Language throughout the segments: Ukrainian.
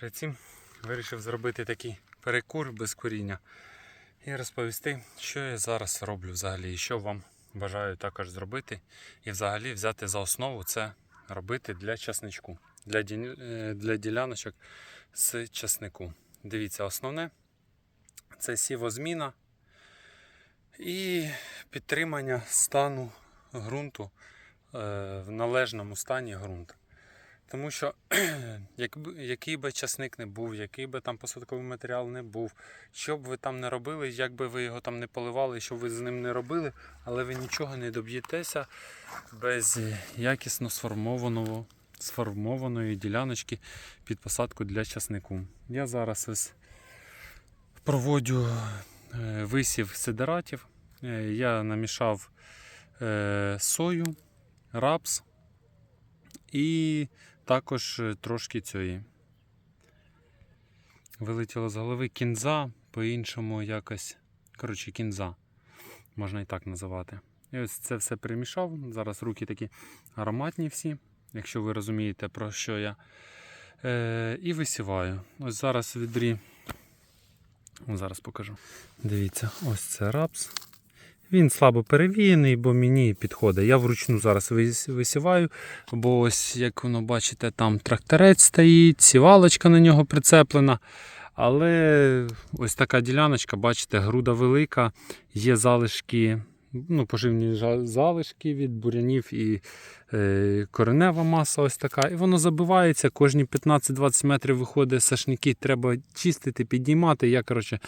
Перед цим вирішив зробити такий перекур без коріння і розповісти, що я зараз роблю взагалі, і що вам бажаю також зробити. І взагалі взяти за основу це робити для часничку, для, ді- е, для діляночок з часнику. Дивіться, основне це сівозміна і підтримання стану ґрунту е, в належному стані ґрунту. Тому що який би часник не був, який би там посадковий матеріал не був, що б ви там не робили, як би ви його там не поливали, що ви з ним не робили, але ви нічого не доб'єтеся без якісно сформованого, сформованої діляночки під посадку для часнику. Я зараз ось проводжу е, висів сидератів. Е, Я намішав е, сою, рапс і також е, трошки цієї. Вилетіло з голови кінза, по-іншому якось. Коротше, кінза. Можна і так називати. І ось це все перемішав. Зараз руки такі ароматні всі, якщо ви розумієте, про що я. Е, і висіваю. Ось зараз відрі. Зараз покажу. Дивіться, ось це рапс. Він слабо перевіяний, бо мені підходить. Я вручну зараз висіваю, бо ось, як воно бачите, там тракторець стоїть, сівалочка на нього прицеплена. Але ось така діляночка, бачите, груда велика, є залишки, ну, поживні залишки від бурянів і е, коренева маса ось така. І воно забивається, кожні 15-20 метрів виходить сашники, треба чистити, піднімати. Я, коротше,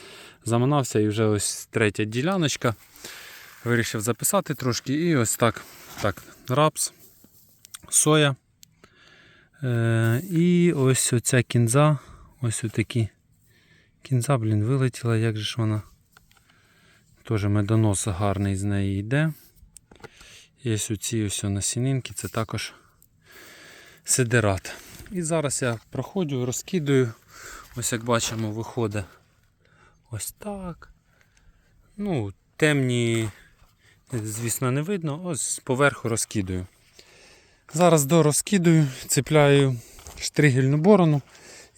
заманався і вже ось третя діляночка. Вирішив записати трошки і ось так. Так, рапс, соя. Е, і ось оця кінза. Ось отакі. Кінза, блін, вилетіла, як же ж вона. Теж медонос гарний з неї йде. І ось оці ось насінинки, це також сидерат. І зараз я проходжу, розкидаю. Ось як бачимо, виходить ось так. Ну, темні, звісно, не видно. Ось поверху розкидаю. Зараз до розкидаю, цепляю штригельну борону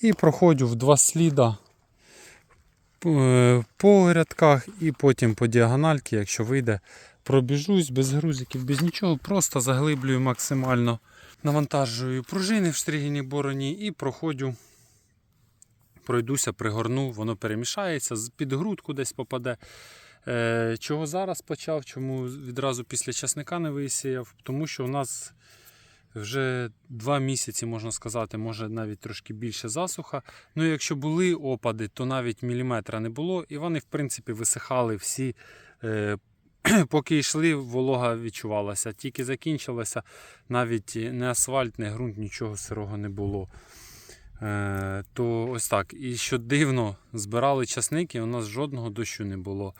і проходжу в два сліда е, по рядках і потім по діагональки, якщо вийде, пробіжусь без грузиків, без нічого, просто заглиблюю максимально, навантажую пружини в штригельній бороні і проходжу. Пройдуся, пригорну, воно перемішається, під грудку десь попаде. Е, чого зараз почав, чому відразу після часника не висіяв? Тому що у нас вже два місяці, можна сказати, може навіть трошки більше засуха. Ну, якщо були опади, то навіть міліметра не було, і вони, в принципі, висихали всі. Е, Поки йшли, волога відчувалася. Тільки закінчилося, навіть не асфальт, не ґрунт, нічого сирого не було. Е, то ось так. І що дивно, збирали часники, у нас жодного дощу не було.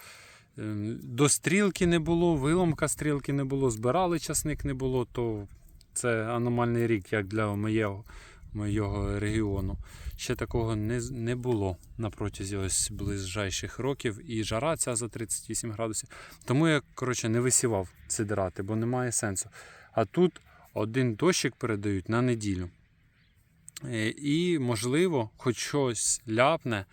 Е, До стрілки не було, виломка стрілки не було, збирали часник не було, то це аномальний рік, як для моєго, моєго регіону. Ще такого не, не було на протязі ось ближайших років. І жара ця за 38 градусів. Тому я коротше, не висівав сидирати, бо немає сенсу. А тут один дощик передають на неділю. Е, І, можливо, хоч щось ляпне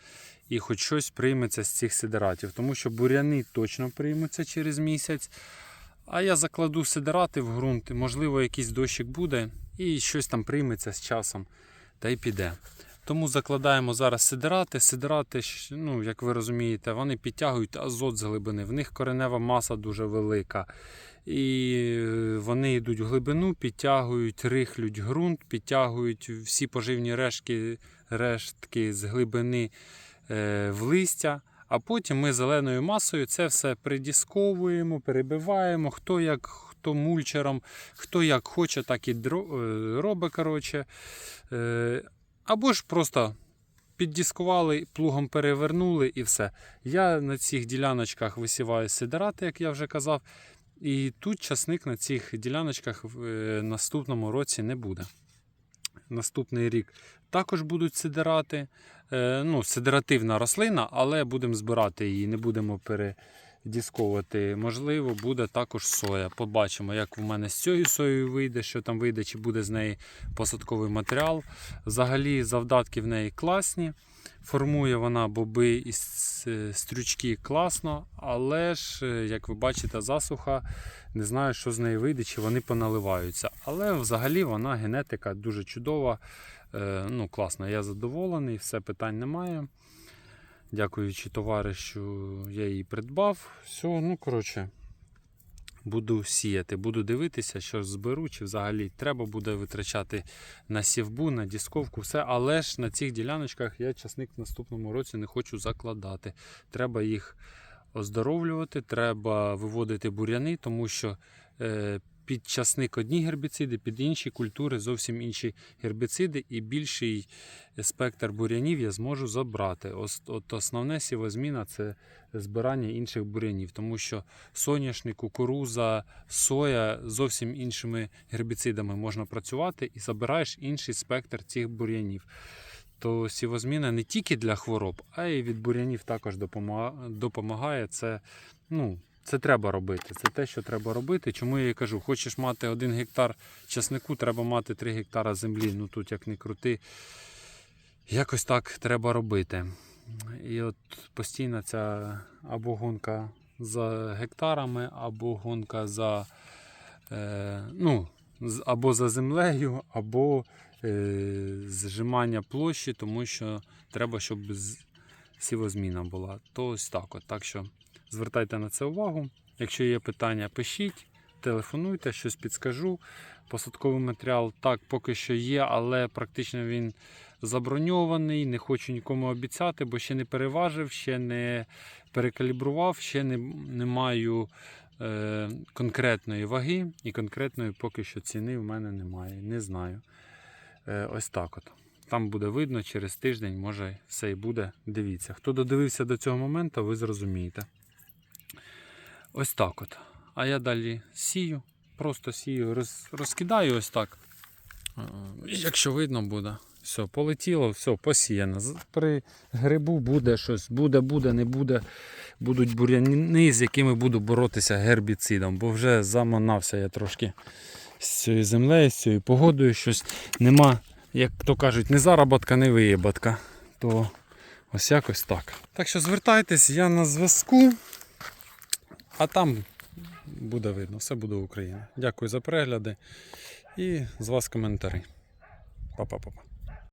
і хоч щось прийметься з цих сидератів. Тому що буряни точно приймуться через місяць. А я закладу сидерати в ґрунт, можливо, якийсь дощик буде, і щось там прийметься з часом та й піде. Тому закладаємо зараз сидерати. Сидерати, ну, як ви розумієте, вони підтягують азот з глибини. В них коренева маса дуже велика. І е, вони йдуть в глибину, підтягують, рихлють ґрунт, підтягують всі поживні рештки, рештки з глибини в листя. А потім ми зеленою масою це все придісковуємо, перебиваємо, хто як, хто мульчером, хто як хоче, так і е, робить. Коротше. Е, Або ж просто піддіскували, плугом перевернули і все. Я на цих діляночках висіваю сидерати, як я вже казав. І тут часник на цих діляночках в е, наступному році не буде. Наступний рік також будуть сидерати. Е, ну, сидеративна рослина, але будемо збирати її, не будемо пере, дісковувати. Можливо, буде також соя. Побачимо, як в мене з цією соєю вийде, що там вийде, чи буде з неї посадковий матеріал. Взагалі, завдатки в неї класні. Формує вона боби і е, стрючки класно, але ж, е, як ви бачите, засуха. Не знаю, що з неї вийде, чи вони поналиваються. Але взагалі вона генетика дуже чудова. Е, ну, класно, я задоволений, все питань немає. Дякуючи товаришу, я її придбав. Все, ну коротше, буду сіяти, буду дивитися, що зберу, чи взагалі треба буде витрачати на сівбу, на дісковку, все. Але ж на цих діляночках я часник в наступному році не хочу закладати. Треба їх оздоровлювати, треба виводити бур'яни, тому що е, під часник одні гербіциди, під інші культури зовсім інші гербіциди, і більший спектр бур'янів я зможу забрати. От основне сівозміна це збирання інших бур'янів, тому що соняшник, кукуруза, соя зовсім іншими гербіцидами можна працювати і забираєш інший спектр цих бур'янів. То сівозміна не тільки для хвороб, а й від бур'янів також допомагає. Це, ну, це треба робити. Це те, що треба робити. Чому я і кажу, хочеш мати один гектар часнику, треба мати 3 гектара землі. Ну тут як не крути. Якось так треба робити. І от постійно ця або гонка за гектарами, або гонка за, е, ну, або за землею, або е, зжимання площі, тому що треба, щоб сівозміна була. То ось так. От. Так що звертайте на це увагу. Якщо є питання, пишіть, телефонуйте, щось підскажу. Посадковий матеріал так поки що є, але практично він заброньований. Не хочу нікому обіцяти, бо ще не переважив, ще не перекалібрував, ще не, не маю е, конкретної ваги і конкретної поки що ціни в мене немає. Не знаю. Е, ось так от. Там буде видно через тиждень, може все і буде. Дивіться. Хто додивився до цього моменту, ви зрозумієте. Ось так от. А я далі сію, просто сію, роз, розкидаю ось так. Е, Якщо видно буде. Все, полетіло, все, посіяно. При грибу буде щось, буде, буде, не буде. Будуть бур'яни, з якими буду боротися гербіцидом, бо вже заманався я трошки з цією землею, з цією погодою. Щось нема, як то кажуть, не заработка, не виєбатка. То ось якось так. Так що звертайтесь, я на зв'язку, а там буде видно, все буде Україна. Дякую за перегляди і з вас коментарі. Па-па-па-па.